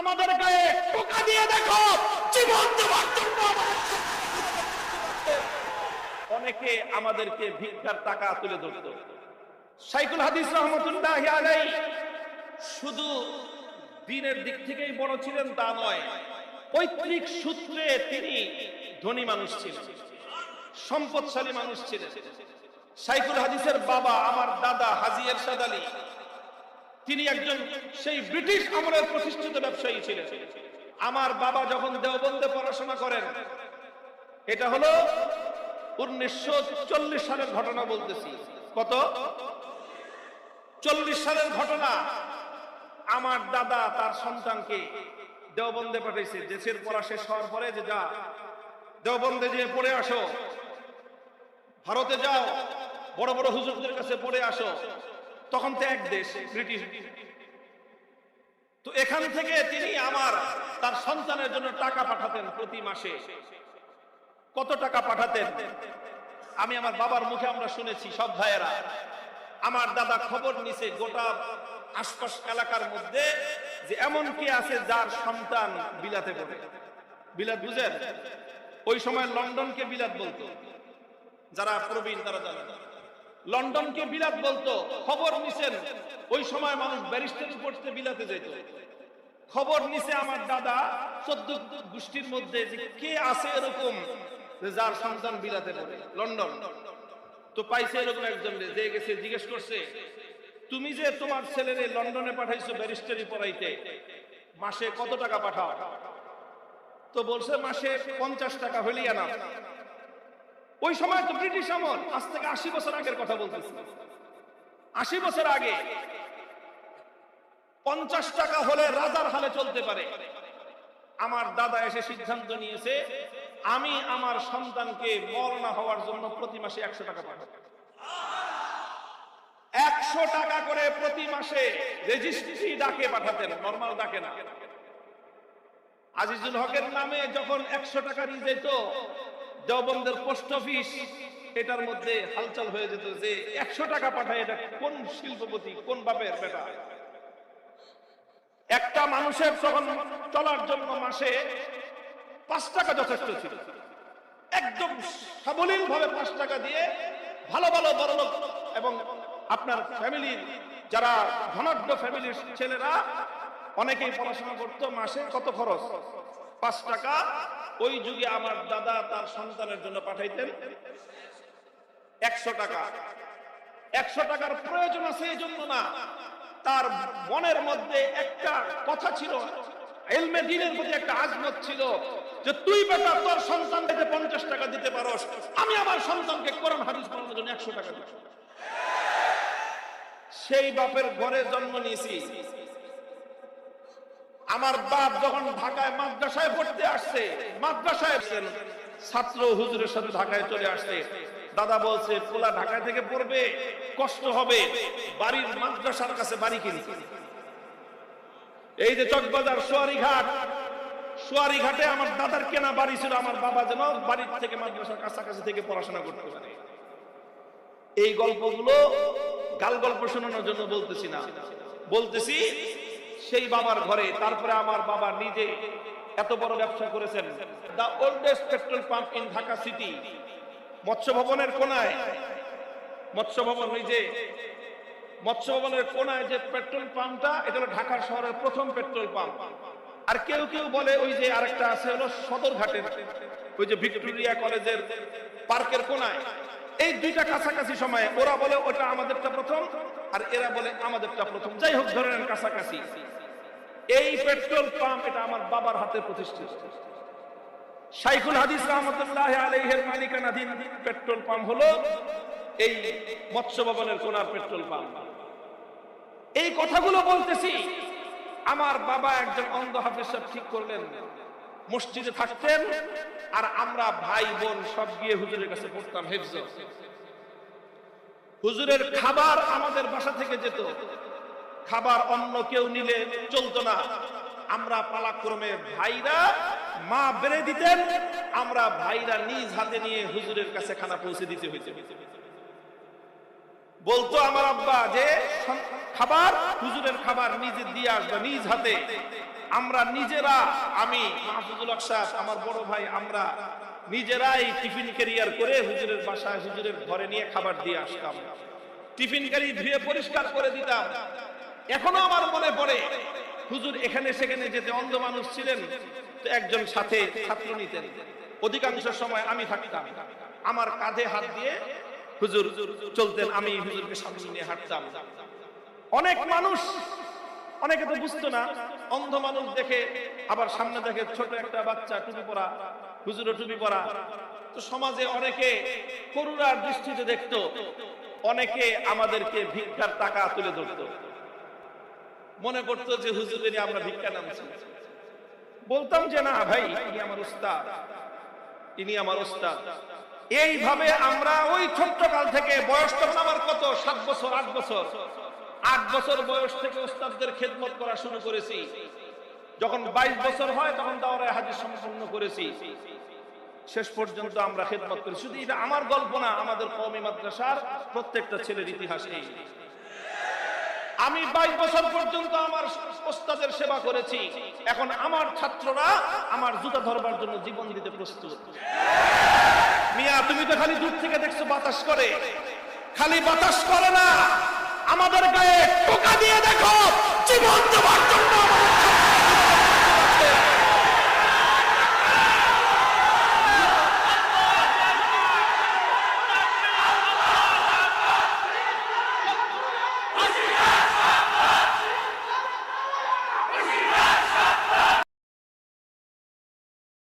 আমাদের গায়ে টোকা দিয়ে দেখো জীবন দেওয়ার জন্য অনেকে আমাদেরকে ভিক্ষার টাকা তুলে ধরত। সাইকুল হাদিস রহমতুল্লাহ শুধু দিনের দিক থেকেই বড় ছিলেন তা নয়, পৈতৃক সূত্রে তিনি ধনী মানুষ ছিলেন, সম্পদশালী মানুষ ছিলেন। সাইকুল হাদিসের বাবা আমার দাদা হাজি এরশাদ আলী তিনি একজন সেই ব্রিটিশ আমলের প্রতিষ্ঠিত ব্যবসায়ী ছিলেন। আমার বাবা যখন দেওবন্দে পড়াশোনা করেন, এটা হলো উনিশশো চল্লিশ সালের ঘটনা বলতেছি। কত? চল্লিশ সালের ঘটনা, আমার দাদা তার সন্তানকে দেওবন্দে পাঠাইছে। দেশের পড়া শেষ হওয়ার পরে যে যা, দেওবন্দে যেয়ে পড়ে আসো, ভারতে যাও, বড় বড় হুজুরদের কাছে পড়ে আসো। তখন তো এক দেশ, ব্রিটিশ। তো এখান থেকে তিনি আমার তার সন্তানের জন্য টাকা পাঠাতেন প্রতি মাসে। কত টাকা পাঠাতেন? আমি আমার বাবার মুখে আমরা শুনেছি, সব ভাইয়েরা। আমার দাদা খবর নিছে গোটা আশপাশ এলাকার মধ্যে যে এমন কে আছে যার সন্তান বিলাতে পড়ে। বিলাত বুঝেন? ওই সময় লন্ডনকে বিলাত বলতো। যারা প্রবীণ তারা জানেন লন্ডনকে বিলাত বলতো, খবর নিছেন। ওই সময় মানুষ ব্যারিস্টারি পড়তে বিলাতে যেত খবর নিছে আমার দাদা, চোদ্দ গোষ্ঠীর মধ্যে যে কে আছে এরকম যার সন্তান বিলাতে পড়ে লন্ডন। তো পাইছে এরকম একজন যে গেছে, জিজ্ঞেস করছে, তুমি যে তোমার ছেলেরে লন্ডনে পাঠাইছো ব্যারিস্টারি পড়াইতে, মাসে কত টাকা পাঠাও? তো বলছে, মাসে পঞ্চাশ টাকা হইলেই আনা ওই সময় তো ব্রিটিশ আমল। আজ থেকে আশি বছর আগের কথা বলতেছি। আশি বছর আগে পঞ্চাশ টাকা হলে রাজার হালে চলতে পারে। আমার দাদা এসে সিদ্ধান্ত নিয়েছে, আমি আমার সন্তানকে মরনা হওয়ার জন্য প্রতি মাসে একশো টাকা পাঠাবো। একশো টাকা করে প্রতি মাসে রেজিস্ট্রি ডাকে পাঠাতেন, নর্মাল ডাকে না। আজিজুল হকের নামে যখন একশো টাকা নিয়ে যেত দেওবন্দের পোস্ট অফিস, এটার মধ্যে হালচাল হয়ে যেত যে একশো টাকা পাঠায় এটা কোন শিল্পপতি, কোন বাপের বেটা? একটা মানুষের তখন চলার জন্য মাসে পাঁচ টাকা যথেষ্ট ছিল। একদম সাবলীল ভাবে পাঁচ টাকা দিয়ে ভালো ভালো, বড় এবং আপনার ফ্যামিলির যারা ধনাঢ্য ফ্যামিলির ছেলেরা, অনেকেই পড়াশোনা করতো, মাসে কত খরচ? পাঁচ টাকা। ওই যুগে আমার দাদা তার সন্তানের জন্য পাঠাইতেন একশো টাকা। একশো টাকার প্রয়োজন আছে এই জন্য না। তার মনের মধ্যে একটা কথা ছিল প্রতি একটা ছিল যে, তুই পঞ্চাশ টাকা দিতে আমি আমার সন্তানকে একশো টাকা সেই বাপের ঘরে জন্ম নিয়েছি। আমার বাপ যখন ঢাকায় মাদ্রাসায় পড়তে আসছে, মাদ্রাসায় আসছেন ছাত্র হুজুরের সাথে ঢাকায় চলে আসছে। দাদা বলছে, পোলা ঢাকায় থেকে পড়বে, কষ্ট হবে, বাড়ির মাদ্রাসার কাছে বাড়ি কিনছে এই যে চকবাজার সোয়ারি ঘাট সোয়ারি ঘাটে আমার দাদার কেনা বাড়ি ছিল, আমার বাবা যেন বাড়ির থেকে মাদ্রাসার কাছাকাছি থেকে পড়াশোনা করতে পারে। এই গল্পগুলো গাল গল্প শোনানোর জন্য বলতেছি না। বলতেছি সেই বাবার ঘরে, তারপরে আমার বাবা নিজে এত বড় ব্যবসা করেছেন। The oldest petrol pump in Dhaka city মৎস্য ভবনের কোনায় মৎস্য ভবন ওই যে মৎস্য ভবনের কোনায় যে পেট্রোল পাম্পটা এটা হলো ঢাকার শহরের প্রথম পেট্রোল পাম্প আর কেউ কেউ বলে ওই যে আরেকটা আছে হলো সদরঘাটের, ওই যে ভিক্টোরিয়া কলেজের পার্কের কোনায়। এই দুইটা কাছাকাছি সময়ে ওরা বলে ওটা আমাদেরটা প্রথম, আর এরা বলে আমাদেরটা প্রথম। যাই হোক, ধরে কাছাকাছি। এই পেট্রোল পাম্প এটা আমার বাবার হাতে প্রতিষ্ঠিত। শাইখুল হাদিস রহমতুল্লাহ আলাইহের মালিকানাধীন পেট্রোল পাম্প হলো এই মৎস্য ভবনের কোনার পেট্রোল পাম্প। এই কথাগুলো বলতেছি, আমার বাবা একজন অন্ধ হাফিজ ঠিক করলেন। মসজিদে থাকতেন, আর আমরা ভাই বোন সব গিয়ে হুজুরের কাছে পড়তাম হেফজ। হুজুরের খাবার আমাদের বাসা থেকে যেত। খাবার অন্য কেউ নিলে চলতো না। আমরা পালাক্রমে ভাইরা মা বেড়ে দিতেন, আমরা ভাইরা নিজ হাতে নিয়ে হুজুরের কাছে খানা পৌঁছে দিতে হইতে। বলতো আমার আব্বা যে খাবার, হুজুরের খাবার নিজে দিয়ে আসবে, নিজ হাতে। আমরা নিজেরা, আমি মাহফুজুল সাহেব, আমার বড় ভাই, আমরা নিজেরাই টিফিন ক্যারিয়ার করে হুজুরের বাসায়, হুজুরের ঘরে নিয়ে খাবার দিয়ে আসতাম। টিফিন ক্যারি ধুয়ে পরিষ্কার করে দিতাম। এখনও আমার মনে পড়ে, হুজুর এখানে সেখানে যেতে অন্ধ মানুষ ছিলেন, তো একজন সাথে ছাত্র নিতেন। অধিকাংশ সময় আমি থাকতাম। আমার কাঁধে হাত দিয়ে হুজুর চলতেন, আমি হুজুরকে সামনে নিয়ে হাঁটতাম। অনেক মানুষ, অনেকে তো বুঝতো না অন্ধ মানুষ দেখে, আবার সামনে দেখে ছোট একটা বাচ্চা টুপি পরা, হুজুরও টুপি পরা। তো সমাজে অনেকে করুণার দৃষ্টিতে দেখতো, অনেকে আমাদেরকে ভিক্ষার টাকা তুলে ধরতো। মনে করতো যে, হুজুরেরই আমরা ভিক্ষা নামছি। বলতাম যে, না ভাই, ইনি আমার উস্তাদ, ইনি আমার উস্তাদ। এইভাবে আমরা ওই ছোট্ট কাল থেকে বয়স তখন আমার কত, সাত বছর, আট বছর। আট বছর বয়স থেকে উস্তাদদের খেদমত করা শুরু করেছি। যখন বাইশ বছর হয়, তখন দাওরায় হাজির সম্পন্ন করেছি। শেষ পর্যন্ত আমরা খেদমত করি। শুধু এটা আমার গল্প না, আমাদের কওমি মাদ্রাসার প্রত্যেকটা ছেলের ইতিহাস এই। আমি বাইশ বছর পর্যন্ত আমার ওস্তাদের সেবা করেছি। এখন আমার ছাত্ররা আমার জুতা ধরবার জন্য জীবন দিতে প্রস্তুত। মিয়া, তুমি তো খালি দূর থেকে দেখছ বাতাস করে। খালি বাতাস করে না। আমাদের গায়ে টোকা দিয়ে দেখো জীবন দেওয়ার জন্য